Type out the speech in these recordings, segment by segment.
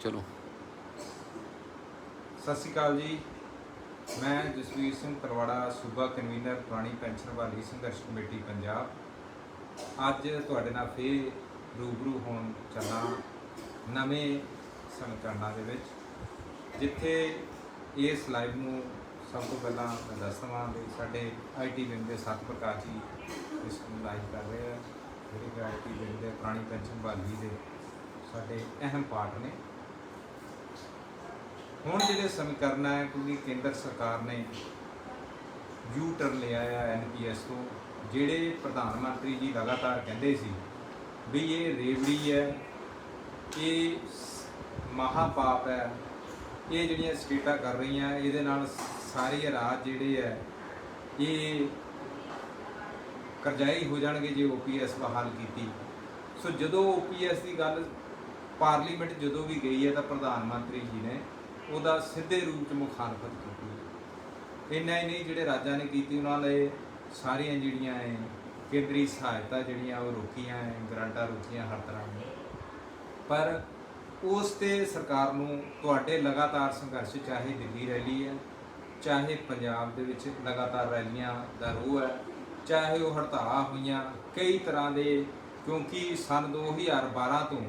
ਚਲੋ। ਸਤਿ ਸ਼੍ਰੀ ਅਕਾਲ ਜੀ। ਮੈਂ ਜਸਵੀਰ ਸਿੰਘ ਤਰਵਾੜਾ ਸੂਬਾ ਕਨਵੀਨਰ ਪੁਰਾਣੀ ਪੈਨਸ਼ਨ ਵਾਲੀ ਸੰਘਰਸ਼ ਕਮੇਟੀ, ਪੰਜਾਬ। ਅੱਜ ਤੁਹਾਡੇ ਨਾਲ ਫੇਰ ਰੂਬਰੂ ਹੋਣ ਚੱਲਾਂ ਨਵੇਂ ਸਮੀਕਰਨਾਂ ਦੇ ਵਿੱਚ, ਜਿੱਥੇ ਇਸ ਲਾਈਵ ਨੂੰ ਸਭ ਤੋਂ ਪਹਿਲਾਂ ਮੈਂ ਦੱਸ ਦਵਾਂ ਵੀ ਸਾਡੇ ਆਈਟੀ ਵਿੰਗ ਦੇ ਸਤ ਪ੍ਰਕਾਸ਼ ਜੀ ਇਸ ਨੂੰ ਲਾਈਵ ਕਰ ਰਹੇ ਆ। ਜਿਹੜੇ ਕਿ ਆਈਟੀ ਵਿੰਗ ਦੇ, ਪੁਰਾਣੀ ਪੈਨਸ਼ਨ ਵਾਲੀ ਦੇ, ਸਾਡੇ ਅਹਿਮ ਪਾਰਟ ਨੇ। ਹੁਣ ਜਿਹੜੇ ਸਮੀਕਰਨ ਹੈ ਕਿਉਂਕਿ ਕੇਂਦਰ ਸਰਕਾਰ ਨੇ ਯੂ ਟਰਨ ਲਿਆ ਹੈ ਐਨਪੀਐਸ ਤੋਂ, ਜਿਹੜੇ ਪ੍ਰਧਾਨ ਮੰਤਰੀ ਜੀ ਲਗਾਤਾਰ ਕਹਿੰਦੇ ਸੀ ਵੀ ਇਹ ਰੇਵੜੀ ਹੈ, ਇਹ ਮਹਾਪਾਪ ਹੈ, ਇਹ ਜਿਹੜੀਆਂ ਸਟੇਟਾਂ ਕਰ ਰਹੀਆਂ, ਇਹਦੇ ਨਾਲ ਸਾਰੇ ਰਾਜ ਜਿਹੜੇ ਹੈ, ਇਹ ਕਰਜ਼ਾਈ ਹੋ ਜਾਣਗੇ ਜੇ ਓਪੀਐਸ ਬਹਾਲ ਕੀਤੀ। ਸੋ ਜਦੋਂ ਓਪੀਐਸ ਦੀ ਗੱਲ ਪਾਰਲੀਮੈਂਟ ਜਦੋਂ ਵੀ ਗਈ ਹੈ ਤਾਂ ਪ੍ਰਧਾਨ ਮੰਤਰੀ ਜੀ ਨੇ ਉਹਦਾ ਸਿੱਧੇ ਰੂਪ ਚ ਮੁਖਾਲਫਤ ਕੀਤੀ। ਇੰਨਾ ਹੀ ਨਹੀਂ, ਜਿਹੜੇ ਰਾਜਾਂ ਨੇ ਕੀਤੀ, ਉਹਨਾਂ ਲਈ ਸਾਰੀਆਂ ਜਿਹੜੀਆਂ ਹੈ ਕੇਂਦਰੀ ਸਹਾਇਤਾ ਜਿਹੜੀਆਂ ਉਹ ਰੋਕੀਆਂ ਹੈ ਗ੍ਰਾਂਟਾਂ ਰੋਕੀਆਂ ਹਰ ਤਰ੍ਹਾਂ ਦੀਆਂ। ਪਰ ਉਸ ਤੇ ਸਰਕਾਰ ਨੂੰ ਤੁਹਾਡੇ ਲਗਾਤਾਰ ਸੰਘਰਸ਼ ਚਾਹੇ ਦਿੱਲੀ ਰੈਲੀ ਹੈ, ਚਾਹੇ ਪੰਜਾਬ ਦੇ ਵਿੱਚ ਲਗਾਤਾਰ ਰੈਲੀਆਂ ਦਾ ਰੋਹ ਹੈ, ਚਾਹੇ ਉਹ ਹੜਤਾਲਾਂ ਹੋਈਆਂ, ਕਈ ਤਰ੍ਹਾਂ ਦੇ ਕਿਉਂਕਿ ਸਨ 2012 ਤੋਂ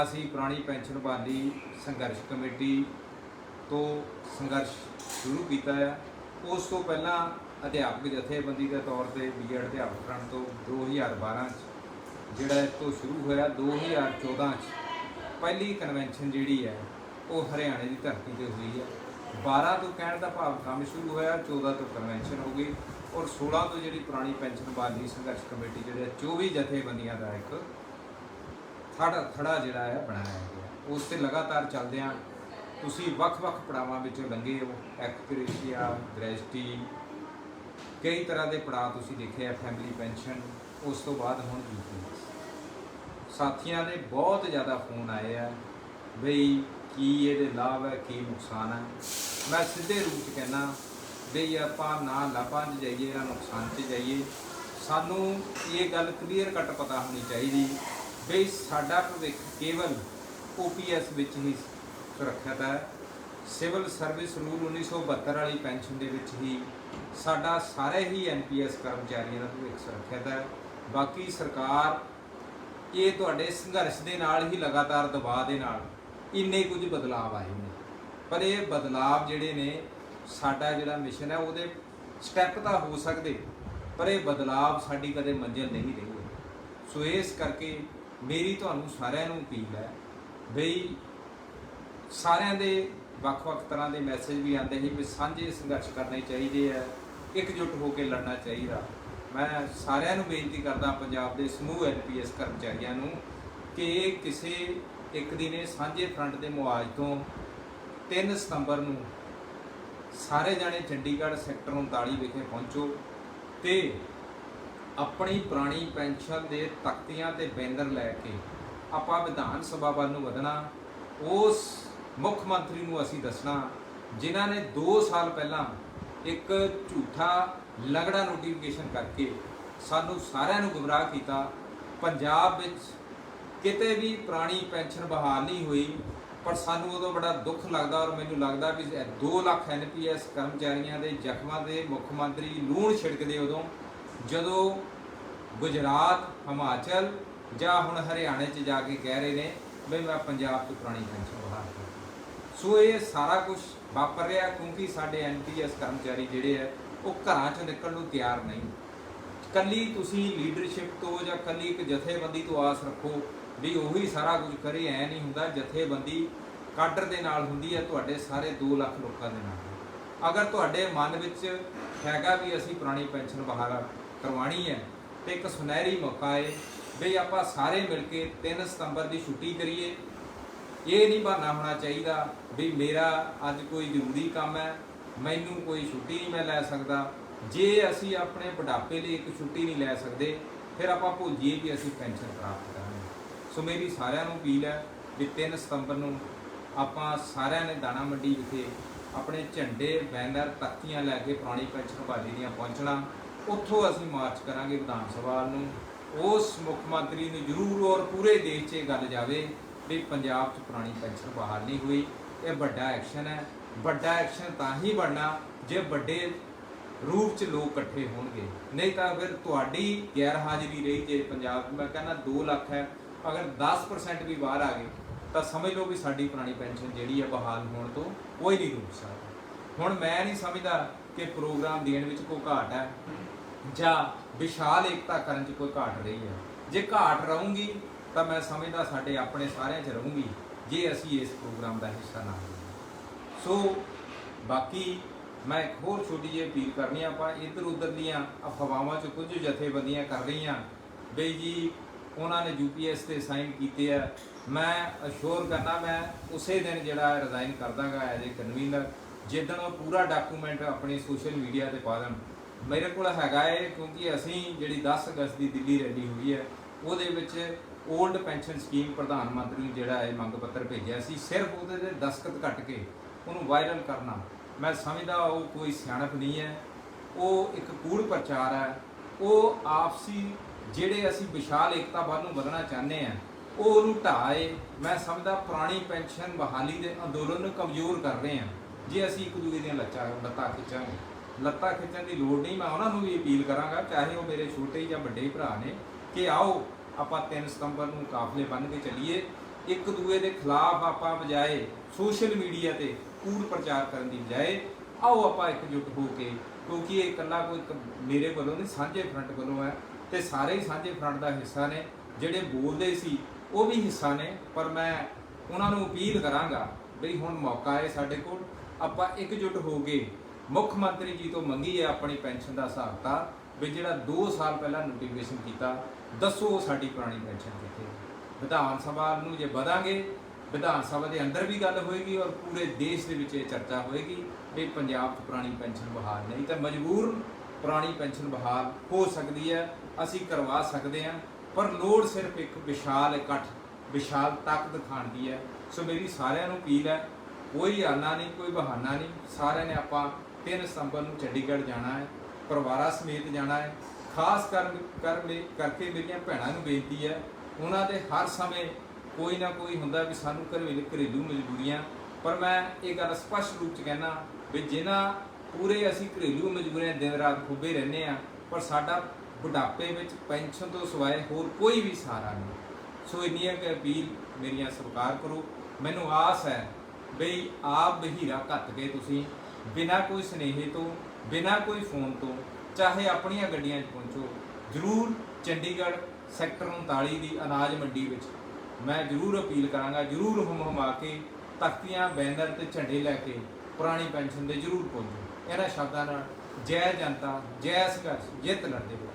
ਅਸੀਂ ਪੁਰਾਣੀ ਪੈਨਸ਼ਨ ਬਹਾਲੀ ਸੰਘਰਸ਼ ਕਮੇਟੀ ਤੋਂ ਸੰਘਰਸ਼ ਸ਼ੁਰੂ ਕੀਤਾ ਆ। ਉਸ ਤੋਂ ਪਹਿਲਾਂ ਅਧਿਆਪਕ ਜਥੇਬੰਦੀ ਦੇ ਤੌਰ ਤੇ ਬੀਐਡ ਅਧਿਆਪਕ ਕਰਨ ਤੋਂ 2012 ਚ ਜਿਹੜਾ ਇਹ ਤੋਂ ਸ਼ੁਰੂ ਹੋਇਆ 2014 ਚ ਪਹਿਲੀ ਕਨਵੈਨਸ਼ਨ ਜਿਹੜੀ ਹੈ, ਉਹ ਹਰਿਆਣੇ ਦੀ ਧਰਤੀ ਤੇ ਹੋਈ ਹੈ। 12 ਤੋਂ ਕਹਿਣ ਦਾ ਭਾਵ ਕੰਮ ਸ਼ੁਰੂ ਹੋਇਆ 14 ਤੋਂ ਕਨਵੈਨਸ਼ਨ ਹੋ ਗਈ ਔਰ 16 ਤੋਂ ਜਿਹੜੀ ਪੁਰਾਣੀ ਪੈਨਸ਼ਨ ਬਹਾਲੀ ਸੰਘਰਸ਼ ਕਮੇਟੀ ਜਿਹੜੇ 24 ਜਥੇਬੰਦੀਆਂ ਦਾ ਇੱਕ ਥੜ, ਥੜਾ ਜਿਹੜਾ ਹੈ, ਬਣਾਇਆ ਗਿਆ ਉਸ ਤੇ ਲਗਾਤਾਰ ਚੱਲਦਿਆਂ ਤੁਸੀਂ ਵੱਖ-ਵੱਖ ਪੜਾਵਾਂ ਵਿੱਚੋਂ ਲੰਘੇ ਹੋ। ਐਕਟ੍ਰੇਸ਼ੀਆ ਗ੍ਰੈਜਟੀ, ਕਈ ਤਰ੍ਹਾਂ ਦੇ ਪੜਾਅ ਤੁਸੀਂ ਦੇਖੇ ਆ ਫੈਮਿਲੀ ਪੈਨਸ਼ਨ ਉਸ ਤੋਂ ਬਾਅਦ ਹੁਣ ਯੂਪੀ। ਸਾਥੀਆਂ ਦੇ ਬਹੁਤ ਜ਼ਿਆਦਾ ਫੋਨ ਆਏ ਆ, ਬਈ ਕੀ ਇਹਦੇ ਲਾਭ ਹੈ, ਕੀ ਨੁਕਸਾਨ ਹੈ। ਮੈਂ ਸਿੱਧੇ ਰੂਪ ਚ ਕਹਿਣਾ ਬਈ ਆਪਾਂ ਨਾ ਲਾਭਾਂ 'ਚ ਜਾਈਏ, ਨਾ ਨੁਕਸਾਨ 'ਚ ਜਾਈਏ। ਸਾਨੂੰ ਇਹ ਗੱਲ ਕਲੀਅਰ ਕੱਟ ਪਤਾ ਹੋਣੀ ਚਾਹੀਦੀ ਬਈ ਸਾਡਾ ਭਵਿੱਖ ਕੇਵਲ OPS ਵਿੱਚ ਹੀ ਸੁਰੱਖਿਅਤ ਹੈ। ਸਿਵਲ ਸਰਵਿਸ ਰੂਲ 1972 ਵਾਲੀ ਪੈਨਸ਼ਨ ਦੇ ਵਿੱਚ ਹੀ ਸਾਡਾ ਸਾਰੇ ਹੀ ਐਨਪੀਐਸ ਕਰਮਚਾਰੀਆਂ ਦਾ ਭਵਿੱਖ ਸੁਰੱਖਿਅਤ ਹੈ। ਬਾਕੀ ਸਰਕਾਰ ਇਹ ਤੁਹਾਡੇ ਸੰਘਰਸ਼ ਦੇ ਨਾਲ ਹੀ ਲਗਾਤਾਰ ਦਬਾਅ ਦੇ ਨਾਲ ਇੰਨੇ ਕੁਝ ਬਦਲਾਅ ਆਏ ਨੇ। ਪਰ ਇਹ ਬਦਲਾਅ ਜਿਹੜੇ ਨੇ, ਸਾਡਾ ਜਿਹੜਾ ਮਿਸ਼ਨ ਹੈ, ਉਹਦੇ ਸਟੈਪ ਤਾਂ ਹੋ ਸਕਦੇ, ਪਰ ਇਹ ਬਦਲਾਅ ਸਾਡੀ ਕਦੇ ਮੰਜ਼ਿਲ ਨਹੀਂ ਰਹੀ। ਸੋ ਇਸ ਕਰਕੇ ਮੇਰੀ ਤੁਹਾਨੂੰ ਸਾਰਿਆਂ ਨੂੰ ਅਪੀਲ ਹੈ ਬਈ ਸਾਰਿਆਂ ਦੇ ਵੱਖ-ਵੱਖ ਤਰ੍ਹਾਂ ਦੇ ਮੈਸੇਜ ਵੀ ਆਉਂਦੇ ਸੀ ਵੀ ਸਾਂਝੇ ਸੰਘਰਸ਼ ਕਰਨੇ ਚਾਹੀਦੇ ਆ, ਇਕਜੁੱਟ ਹੋ ਕੇ ਲੜਨਾ ਚਾਹੀਦਾ। ਮੈਂ ਸਾਰਿਆਂ ਨੂੰ ਬੇਨਤੀ ਕਰਦਾ ਪੰਜਾਬ ਦੇ ਸਮੂਹ ਐਨਪੀਐਸ ਕਰਮਚਾਰੀਆਂ ਨੂੰ ਕਿ ਕਿਸੇ ਇੱਕ ਦਿਨੇ ਸਾਂਝੇ ਫਰੰਟ ਦੇ ਮੁਆਜ ਤੋਂ 3 ਸਤੰਬਰ ਨੂੰ ਸਾਰੇ ਜਾਣੇ ਚੰਡੀਗੜ੍ਹ ਸੈਕਟਰ 39 ਵਿਖੇ ਪਹੁੰਚੋ ਤੇ ਆਪਣੀ ਪੁਰਾਣੀ ਪੈਨਸ਼ਨ ਦੇ ਤਖਤੀਆਂ ਤੇ ਬੈਨਰ ਲੈ ਕੇ ਆਪਾਂ ਵਿਧਾਨ ਸਭਾ ਵੱਲ ਨੂੰ ਵਧਣਾ, ਉਸ ਮੁੱਖ ਮੰਤਰੀ ਨੂੰ ਅਸੀਂ ਦੱਸਣਾ, ਜਿਨ੍ਹਾਂ ਨੇ 2 ਸਾਲ ਪਹਿਲਾਂ ਇੱਕ ਝੂਠਾ ਲੰਗੜਾ ਨੋਟੀਫਿਕੇਸ਼ਨ ਕਰਕੇ ਸਾਨੂੰ ਸਾਰਿਆਂ ਨੂੰ ਗੁੰਮਰਾਹ ਕੀਤਾ। ਪੰਜਾਬ ਵਿੱਚ ਕਿਤੇ ਵੀ ਪੁਰਾਣੀ ਪੈਨਸ਼ਨ ਬਹਾਲ ਨਹੀਂ ਹੋਈ, ਪਰ ਸਾਨੂੰ ਉਦੋਂ ਬੜਾ ਦੁੱਖ ਲੱਗਦਾ ਔਰ ਮੈਨੂੰ ਲੱਗਦਾ ਵੀ 2 ਲੱਖ ਐਨਪੀਐਸ ਕਰਮਚਾਰੀਆਂ ਦੇ ਜ਼ਖਮਾਂ ਦੇ ਮੁੱਖ ਮੰਤਰੀ ਲੂਣ ਛਿੜਕਦੇ ਉਦੋਂ ਜਦੋਂ ਗੁਜਰਾਤ, ਹਿਮਾਚਲ ਜਾਂ ਹੁਣ ਹਰਿਆਣੇ 'ਚ ਜਾ ਕੇ ਕਹਿ ਰਹੇ ਨੇ ਵੀ ਮੈਂ ਪੰਜਾਬ ਤੋਂ ਪੁਰਾਣੀ ਪੈਨਸ਼ਨ ਬਹਾਲ ਕਰ ਸੋ ਇਹ ਸਾਰਾ ਕੁਝ ਵਾਪਰ ਰਿਹਾ ਕਿਉਂਕਿ ਸਾਡੇ ਐਨਪੀਐਸ ਕਰਮਚਾਰੀ ਜਿਹੜੇ ਆ, ਉਹ ਘਰਾਂ 'ਚੋਂ ਨਿਕਲਣ ਨੂੰ ਤਿਆਰ ਨਹੀਂ। ਕੱਲੀ ਤੁਸੀਂ ਲੀਡਰਸ਼ਿਪ ਤੋਂ ਜਾਂ ਕੱਲੀ ਇੱਕ ਜਥੇਬੰਦੀ ਤੋਂ ਆਸ ਰੱਖੋ ਵੀ ਉਹੀ ਸਾਰਾ ਕੁਝ ਕਰੇ, ਐ ਨਹੀਂ ਹੁੰਦਾ, ਜਥੇਬੰਦੀ ਕਾਡਰ ਦੇ ਨਾਲ ਹੁੰਦੀ ਹੈ ਤੁਹਾਡੇ ਸਾਰੇ 2 ਲੱਖ ਲੋਕਾਂ ਦੇ ਨਾਲ। ਅਗਰ ਤੁਹਾਡੇ ਮਨ ਵਿੱਚ ਹੈਗਾ ਵੀ ਅਸੀਂ ਪੁਰਾਣੀ ਪੈਨਸ਼ਨ ਬਹਾਲ ਕਰਵਾਣੀ ਹੈ ਤੇ ਇੱਕ ਸੁਨਹਿਰੀ ਮੌਕਾ ਹੈ ਵੀ ਆਪਾਂ ਸਾਰੇ ਮਿਲ ਕੇ 3 ਸਤੰਬਰ ਦੀ ਛੁੱਟੀ ਕਰੀਏ। ਇਹ ਨਹੀਂ ਬਹਾਨਾ ਹੋਣਾ ਚਾਹੀਦਾ ਵੀ ਮੇਰਾ ਅੱਜ ਕੋਈ ਜ਼ਰੂਰੀ ਕੰਮ ਹੈ, ਮੈਨੂੰ ਕੋਈ ਛੁੱਟੀ ਨਹੀਂ ਮੈਂ ਲੈ ਸਕਦਾ। ਜੇ ਅਸੀਂ ਆਪਣੇ ਬੁਢਾਪੇ ਲਈ ਇੱਕ ਛੁੱਟੀ ਨਹੀਂ ਲੈ ਸਕਦੇ, ਫਿਰ ਆਪਾਂ ਭੁੱਲੀਏ ਕਿ ਅਸੀਂ ਪੈਨਸ਼ਨ ਪ੍ਰਾਪਤ ਕਰਾਂਗੇ। ਸੋ ਮੇਰੀ ਸਾਰਿਆਂ ਨੂੰ ਅਪੀਲ ਹੈ ਵੀ 3 ਸਤੰਬਰ ਨੂੰ ਆਪਾਂ ਸਾਰਿਆਂ ਨੇ ਦਾਣਾ ਮੰਡੀ ਵਿਖੇ ਆਪਣੇ ਝੰਡੇ, ਬੈਨਰ, ਤਖਤੀਆਂ ਲੈ ਕੇ ਪੁਰਾਣੀ ਪੈਨਸ਼ਨ ਬਹਾਲੀ ਦੀਆਂ ਪਹੁੰਚਣਾ। ਉੱਥੋਂ ਅਸੀਂ ਮਾਰਚ ਕਰਾਂਗੇ ਵਿਧਾਨ ਸਭਾ ਨੂੰ। ਉਸ ਮੁੱਖ ਮੰਤਰੀ ਨੂੰ ਜ਼ਰੂਰ ਔਰ ਪੂਰੇ ਦੇਸ਼ 'ਚ ਇਹ ਗੱਲ ਜਾਵੇ ਵੀ ਪੰਜਾਬ 'ਚ ਪੁਰਾਣੀ ਪੈਨਸ਼ਨ ਬਹਾਲ ਨਹੀਂ ਹੋਈ। ਇਹ ਵੱਡਾ ਐਕਸ਼ਨ ਹੈ। ਵੱਡਾ ਐਕਸ਼ਨ ਤਾਂ ਹੀ ਬਣਨਾ ਜੇ ਵੱਡੇ ਰੂਪ 'ਚ ਲੋਕ ਇਕੱਠੇ ਹੋਣਗੇ। ਨਹੀਂ ਤਾਂ ਫਿਰ ਤੁਹਾਡੀ ਗੈਰ ਹਾਜ਼ਰੀ ਰਹੀ ਜੇ ਪੰਜਾਬ ਮੈਂ ਕਹਿੰਦਾ 2 ਲੱਖ ਹੈ। ਅਗਰ 10% ਵੀ ਬਾਹਰ ਆ ਗਏ, ਤਾਂ ਸਮਝ ਲਓ ਵੀ ਸਾਡੀ ਪੁਰਾਣੀ ਪੈਨਸ਼ਨ ਜਿਹੜੀ ਹੈ ਬਹਾਲ ਹੋਣ ਤੋਂ ਕੋਈ ਨਹੀਂ ਰੁਕ ਸਕਦਾ। ਹੁਣ ਮੈਂ ਨਹੀਂ ਸਮਝਦਾ ਕਿ ਪ੍ਰੋਗਰਾਮ ਦੇਣ ਵਿੱਚ ਕੋਈ ਘਾਟ ਹੈ। ਜਾਂ ਵਿਸ਼ਾਲ ਏਕਤਾ ਕਰਨ 'ਚ ਕੋਈ ਘਾਟ ਰਹੀ ਹੈ। ਜੇ ਘਾਟ ਰਹੂੰਗੀ, ਤਾਂ ਮੈਂ ਸਮਝਦਾ ਸਾਡੇ ਆਪਣੇ ਸਾਰਿਆਂ 'ਚ ਰਹੂੰਗੀ, ਜੇ ਅਸੀਂ ਇਸ ਪ੍ਰੋਗਰਾਮ ਦਾ ਹਿੱਸਾ ਨਾ ਹੋਈਏ। ਸੋ, ਬਾਕੀ ਮੈਂ ਇੱਕ ਹੋਰ ਛੋਟੀ ਜਿਹੀ ਅਪੀਲ ਕਰਨੀ ਆ, ਆਪਾਂ ਇੱਧਰ ਉੱਧਰ ਦੀਆਂ ਅਫਵਾਹਾਂ 'ਚ ਕੁਝ ਜਥੇਬੰਦੀਆਂ ਕਰ ਰਹੀਆਂ। ਬਈ ਜੀ, ਉਹਨਾਂ ਨੇ ਯੂਪੀਐਸ ਤੇ ਸਾਈਨ ਕੀਤੇ ਆ। ਮੈਂ ਅਸ਼ੋਰ ਕਰਨਾ, ਮੈਂ ਉਸੇ ਦਿਨ ਜਿਹੜਾ ਰਿਜ਼ਾਈਨ ਕਰ ਦਾਂਗਾ ਐਜ਼ ਏ ਕਨਵੀਨਰ ਜਿੱਦਣ ਉਹ ਪੂਰਾ ਡਾਕੂਮੈਂਟ ਆਪਣੀ ਸੋਸ਼ਲ ਮੀਡੀਆ ਤੇ ਪਾ ਦੇਣ। ਮੇਰੇ ਕੋਲ ਹੈਗਾ ਏ, ਕਿਉਂਕਿ ਅਸੀਂ ਜਿਹੜੀ 10 ਅਗਸਤ ਦੀ ਦਿੱਲੀ ਰੈਲੀ ਹੋਈ ਹੈ ਉਹਦੇ ਵਿੱਚ 올ਡ ਪੈਨਸ਼ਨ ਸਕੀਮ ਪ੍ਰਧਾਨ ਮੰਤਰੀ ਨੂੰ ਜਿਹੜਾ ਇਹ ਮੰਗ ਪੱਤਰ ਭੇਜਿਆ ਸੀ, ਸਿਰਫ ਉਹਦੇ ਤੇ ਦਸਖਤ ਕੱਟ ਕੇ ਉਹਨੂੰ ਵਾਇਰਲ ਕਰਨਾ। ਮੈਂ ਸਮਝਦਾ ਉਹ ਕੋਈ ਸਿਆਣਪ ਨਹੀਂ ਹੈ, ਉਹ ਇੱਕ ਕੂੜ ਪ੍ਰਚਾਰ ਹੈ, ਉਹ ਆਪਸੀ ਜਿਹੜੇ ਅਸੀਂ ਵਿਸ਼ਾਲ ਏਕਤਾ ਵੱਲ ਨੂੰ ਵਧਣਾ ਚਾਹੁੰਦੇ ਆ ਉਹ ਉਹਨੂੰ ਢਾਏ ਮੈਂ ਸਮਝਦਾ ਪੁਰਾਣੀ ਪੈਨਸ਼ਨ ਬਹਾਲੀ ਦੇ ਅੰਦੋਲਨ ਨੂੰ ਕਮਜ਼ੋਰ ਕਰ ਰਹੇ ਆ ਜੇ ਅਸੀਂ ਇੱਕ ਦੂਜੇ ਦੀਆਂ ਲੱਚਾਂ ਲੱਤਾਂ ਖਿੱਚਾਂਗੇ। ਲੱਤਾਂ ਖਿੱਚਣ ਦੀ ਲੋੜ ਨਹੀਂ, ਮੈਂ ਉਹਨਾਂ ਨੂੰ ਵੀ ਅਪੀਲ ਕਰਾਂਗਾ, ਚਾਹੇ ਉਹ ਮੇਰੇ ਛੋਟੇ ਜਾਂ ਵੱਡੇ ਭਰਾ ਨੇ, ਕਿ ਆਓ, ਆਪਾਂ 3 ਸਤੰਬਰ ਨੂੰ ਕਾਫਲੇ ਬੰਨ ਕੇ ਚੱਲੀਏ। ਇੱਕ ਦੂਏ ਦੇ ਖਿਲਾਫ ਆਪਾਂ ਬਜਾਏ ਸੋਸ਼ਲ ਮੀਡੀਆ ਤੇ ਕੂੜ ਪ੍ਰਚਾਰ ਕਰਨ ਦੀ ਬਜਾਏ, ਆਓ ਆਪਾਂ ਇਕਜੁੱਟ ਹੋ ਕੇ, ਕਿਉਂਕਿ ਇਹ ਇਕੱਲਾ ਕੋਈ ਮੇਰੇ ਵੱਲੋਂ ਨਹੀਂ, ਸਾਂਝੇ ਫਰੰਟ ਵੱਲੋਂ ਹੈ, ਤੇ ਸਾਰੇ ਹੀ ਸਾਂਝੇ ਫਰੰਟ ਦਾ ਹਿੱਸਾ ਨੇ, ਜਿਹੜੇ ਬੋਲਦੇ ਸੀ, ਉਹ ਵੀ ਹਿੱਸਾ ਨੇ, ਪਰ ਮੈਂ ਉਹਨਾਂ ਨੂੰ ਅਪੀਲ ਕਰਾਂਗਾ, ਬਈ ਹੁਣ ਮੌਕਾ ਹੈ ਸਾਡੇ ਕੋਲ, ਆਪਾਂ ਇਕਜੁੱਟ ਹੋ ਕੇ ਮੁੱਖ ਮੰਤਰੀ ਜੀ ਤੋਂ ਮੰਗੀ ਹੈ ਆਪਣੀ ਪੈਨਸ਼ਨ ਦਾ ਹਿਸਾਬ ਤਾਂ ਵੀ ਜਿਹੜਾ 2 ਸਾਲ ਪਹਿਲਾਂ ਨੋਟੀਫਿਕੇਸ਼ਨ ਕੀਤਾ, ਦੱਸੋ ਸਾਡੀ ਪੁਰਾਣੀ ਪੈਨਸ਼ਨ ਕਿੱਥੇ ਵਿਧਾਨ ਸਭਾ ਨੂੰ ਜੇ ਵਧਾਂਗੇ, ਵਿਧਾਨ ਸਭਾ ਦੇ ਅੰਦਰ ਵੀ ਗੱਲ ਹੋਏਗੀ ਔਰ ਪੂਰੇ ਦੇਸ਼ ਦੇ ਵਿੱਚ ਇਹ ਚਰਚਾ ਹੋਏਗੀ ਵੀ ਪੰਜਾਬ 'ਚ ਪੁਰਾਣੀ ਪੈਨਸ਼ਨ ਬਹਾਲ ਨਹੀਂ, ਤਾਂ ਮਜਬੂਰ ਪੁਰਾਣੀ ਪੈਨਸ਼ਨ ਬਹਾਲ ਹੋ ਸਕਦੀ ਹੈ, ਅਸੀਂ ਕਰਵਾ ਸਕਦੇ ਹਾਂ, ਪਰ ਲੋੜ ਸਿਰਫ ਇੱਕ ਵਿਸ਼ਾਲ ਇਕੱਠ, ਵਿਸ਼ਾਲ ਤਾਕਤ ਦਿਖਾਉਣ ਦੀ ਹੈ। ਸੋ ਮੇਰੀ ਸਾਰਿਆਂ ਨੂੰ ਅਪੀਲ ਹੈ, ਕੋਈ ਆਨਾ ਨਹੀਂ, ਕੋਈ ਬਹਾਨਾ ਨਹੀਂ, ਸਾਰਿਆਂ ਨੇ ਆਪਾਂ 3 ਸਤੰਬਰ ਨੂੰ ਚੰਡੀਗੜ੍ਹ ਜਾਣਾ ਹੈ, ਪਰਿਵਾਰਾਂ ਸਮੇਤ ਜਾਣਾ ਹੈ। ਖਾਸ ਕਰ ਕਰ ਮੇ- ਕਰਕੇ ਮੇਰੀਆਂ ਭੈਣਾਂ ਨੂੰ ਬੇਨਤੀ ਹੈ, ਉਹਨਾਂ ਦੇ ਹਰ ਸਮੇਂ ਕੋਈ ਨਾ ਕੋਈ ਹੁੰਦਾ ਵੀ ਸਾਨੂੰ ਘਰੇਲੂ ਘਰੇਲੂ ਮਜਬੂਰੀਆਂ। ਪਰ ਮੈਂ ਇਹ ਗੱਲ ਸਪਸ਼ਟ ਰੂਪ ਚ ਕਹਿਣਾ ਵੀ ਜਿਨ੍ਹਾਂ ਪੂਰੇ ਅਸੀਂ ਘਰੇਲੂ ਮਜਬੂਰੀਆਂ ਦਿਨ ਰਾਤ ਖੁੱਬੇ ਰਹਿੰਦੇ ਆ ਪਰ ਸਾਡਾ ਬੁਢਾਪੇ ਵਿੱਚ ਪੈਨਸ਼ਨ ਤੋਂ ਸਿਵਾਏ ਹੋਰ ਕੋਈ ਵੀ ਸਹਾਰਾ ਨਹੀਂ। ਸੋ ਇੰਨੀਆਂ ਕਿ ਅਪੀਲ ਮੇਰੀਆਂ ਸਰਕਾਰ ਕਰੋ। ਮੈਨੂੰ ਆਸ ਹੈ ਬਈ ਆਪ ਬਹੀਰਾ ਘੱਟ ਕੇ ਤੁਸੀਂ ਬਿਨਾਂ ਕੋਈ ਸਨੇਹੇ ਤੋਂ, ਬਿਨਾਂ ਕੋਈ ਫੋਨ ਤੋਂ, ਚਾਹੇ ਆਪਣੀਆਂ ਗੱਡੀਆਂ 'ਚ ਪਹੁੰਚੋ, ਜ਼ਰੂਰ ਚੰਡੀਗੜ੍ਹ ਸੈਕਟਰ 39 ਦੀ ਅਨਾਜ ਮੰਡੀ ਵਿੱਚ ਮੈਂ ਜ਼ਰੂਰ ਅਪੀਲ ਕਰਾਂਗਾ, ਜ਼ਰੂਰ ਹੁਮ ਹੁਮਾ ਕੇ ਤਖਤੀਆਂ, ਬੈਨਰ ਤੇ ਝੰਡੇ ਲੈ ਕੇ ਪੁਰਾਣੀ ਪੈਨਸ਼ਨ ਦੇ ਜ਼ਰੂਰ ਪਹੁੰਚੋ। ਇਹਨਾਂ ਸ਼ਬਦਾਂ ਨਾਲ ਜੈ ਜਨਤਾ, ਜੈ ਸੰਘਰਸ਼, ਜਿੱਤ ਲੜਦੇ ਰਹੋ